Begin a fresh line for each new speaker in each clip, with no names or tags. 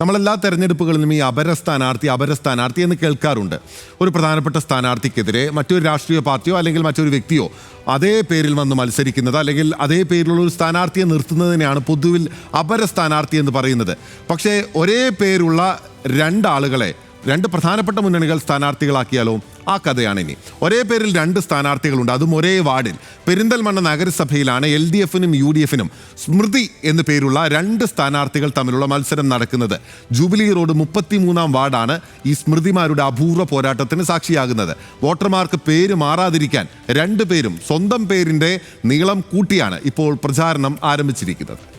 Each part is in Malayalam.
നമ്മളെല്ലാ തെരഞ്ഞെടുപ്പുകളിലും ഈ അപര സ്ഥാനാർത്ഥി അപര സ്ഥാനാർത്ഥി എന്ന് കേൾക്കാറുണ്ട്. ഒരു പ്രധാനപ്പെട്ട സ്ഥാനാർത്ഥിക്കെതിരെ മറ്റൊരു രാഷ്ട്രീയ പാർട്ടിയോ അല്ലെങ്കിൽ മറ്റൊരു വ്യക്തിയോ അതേ പേരിൽ വന്ന് മത്സരിക്കുന്നത് അല്ലെങ്കിൽ അതേ പേരിലുള്ള ഒരു സ്ഥാനാർത്ഥിയെ നിർത്തുന്നതിനെയാണ് പൊതുവിൽ അപര സ്ഥാനാർത്ഥി എന്ന് പറയുന്നത്. പക്ഷേ ഒരേ പേരുള്ള രണ്ടാളുകളെ രണ്ട് പ്രധാനപ്പെട്ട മുന്നണികൾ സ്ഥാനാർത്ഥികളാക്കിയാലോ ആ കഥയാണ് ഇനി ഒരേ പേരിൽ രണ്ട് സ്ഥാനാർത്ഥികളുണ്ട്. അതും ഒരേ വാർഡിൽ. പെരിന്തൽമണ്ണ നഗരസഭയിലാണ് എൽ ഡി എഫിനും യു ഡി എഫിനും സ്മൃതി എന്നു പേരുള്ള രണ്ട് സ്ഥാനാർത്ഥികൾ തമ്മിലുള്ള മത്സരം നടക്കുന്നത്. ജൂബിലി റോഡ് മുപ്പത്തിമൂന്നാം വാർഡാണ് ഈ സ്മൃതിമാരുടെ അപൂർവ പോരാട്ടത്തിന് സാക്ഷിയാകുന്നത്. വോട്ടർമാർക്ക് പേര് മാറാതിരിക്കാൻ രണ്ടുപേരും സ്വന്തം പേരിന്റെ നീളം കൂട്ടിയാണ് ഇപ്പോൾ പ്രചാരണം ആരംഭിച്ചിരിക്കുന്നത്.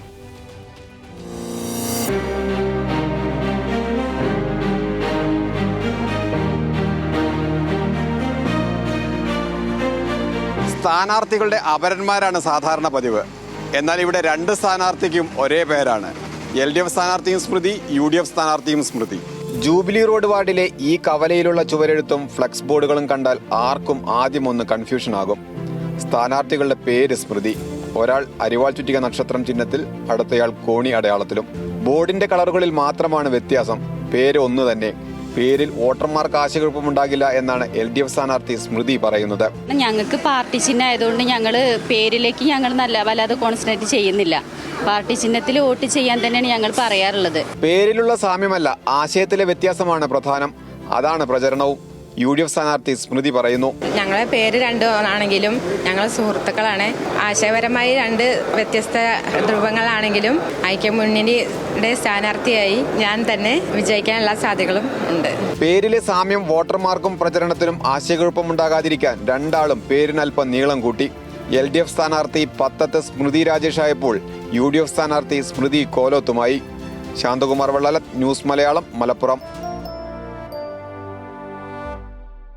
സ്ഥാനാർത്ഥികളുടെ അപരന്മാരാണ് സാധാരണ പതിവ്. എന്നാൽ ഇവിടെ രണ്ട് സ്ഥാനാർത്ഥിക്കും ഒരേ പേരാണ്. എൽ ഡി എഫ് സ്ഥാനാർത്ഥിയും സ്മൃതി യു ഡി എഫ് സ്ഥാനാർത്ഥിയും സ്മൃതി. ജൂബിലി റോഡ് വാർഡിലെ ഈ കവലയിലുള്ള ചുവരെഴുത്തും ഫ്ലക്സ് ബോർഡുകളും കണ്ടാൽ ആർക്കും ആദ്യം ഒന്ന് കൺഫ്യൂഷൻ ആകും. സ്ഥാനാർത്ഥികളുടെ പേര് സ്മൃതി. ഒരാൾ അരിവാൾ ചുറ്റിക നക്ഷത്രം ചിഹ്നത്തിൽ അടുത്തയാൾ കോണി അടയാളത്തിലും. ബോർഡിന്റെ കളറുകളിൽ മാത്രമാണ് വ്യത്യാസം. പേര് ഒന്ന് തന്നെ. പേരിൽ വോട്ടർമാർക്ക് ആശയക്കുഴപ്പമുണ്ടാകില്ല എന്നാണ് എൽ ഡി എഫ് സ്ഥാനാർത്ഥി സ്മൃതി പറയുന്നത്.
ഞങ്ങൾക്ക് പാർട്ടി ചിഹ്നം ആയതുകൊണ്ട് ഞങ്ങൾ പേരിലേക്ക് ഞങ്ങൾ നല്ല വല്ലാതെ കോൺസെൻട്രേറ്റ് ചെയ്യുന്നില്ല. പാർട്ടി ചിഹ്നത്തിൽ വോട്ട് ചെയ്യാൻ തന്നെയാണ് ഞങ്ങൾ പറയാറുള്ളത്.
പേരിലുള്ള സാമ്യമല്ല ആശയത്തിലെ വ്യത്യാസമാണ് പ്രധാനം. അതാണ് പ്രചരണവും. യു ഡി എഫ് സ്ഥാനാർത്ഥി സ്മൃതി പറയുന്നു.
ഞങ്ങളെ പേര് രണ്ടും ആണെങ്കിലും ഞങ്ങൾ സുഹൃത്തുക്കളാണ്. ആശയപരമായി രണ്ട് വ്യത്യസ്ത ധ്രുവങ്ങളാണെങ്കിലും ഐക്യമുന്നണിയുടെ സ്ഥാനാർത്ഥിയായി ഞാൻ തന്നെ വിജയിക്കാനുള്ള സാധ്യതകളും ഉണ്ട്.
പേരിലെ സാമ്യം വോട്ടർമാർക്കും പ്രചരണത്തിനും ആശയക്കുഴപ്പമുണ്ടാകാതിരിക്കാൻ രണ്ടാളും പേരിനൽപ്പം നീളം കൂട്ടി. എൽ ഡി എഫ് സ്ഥാനാർത്ഥി പത്തത്ത് സ്മൃതി രാജേഷ് ആയപ്പോൾ യു ഡി എഫ് സ്ഥാനാർത്ഥി സ്മൃതി കോലോത്തുമായി. ശാന്തകുമാർ വെള്ളാലത്ത് ന്യൂസ് മലയാളം മലപ്പുറം.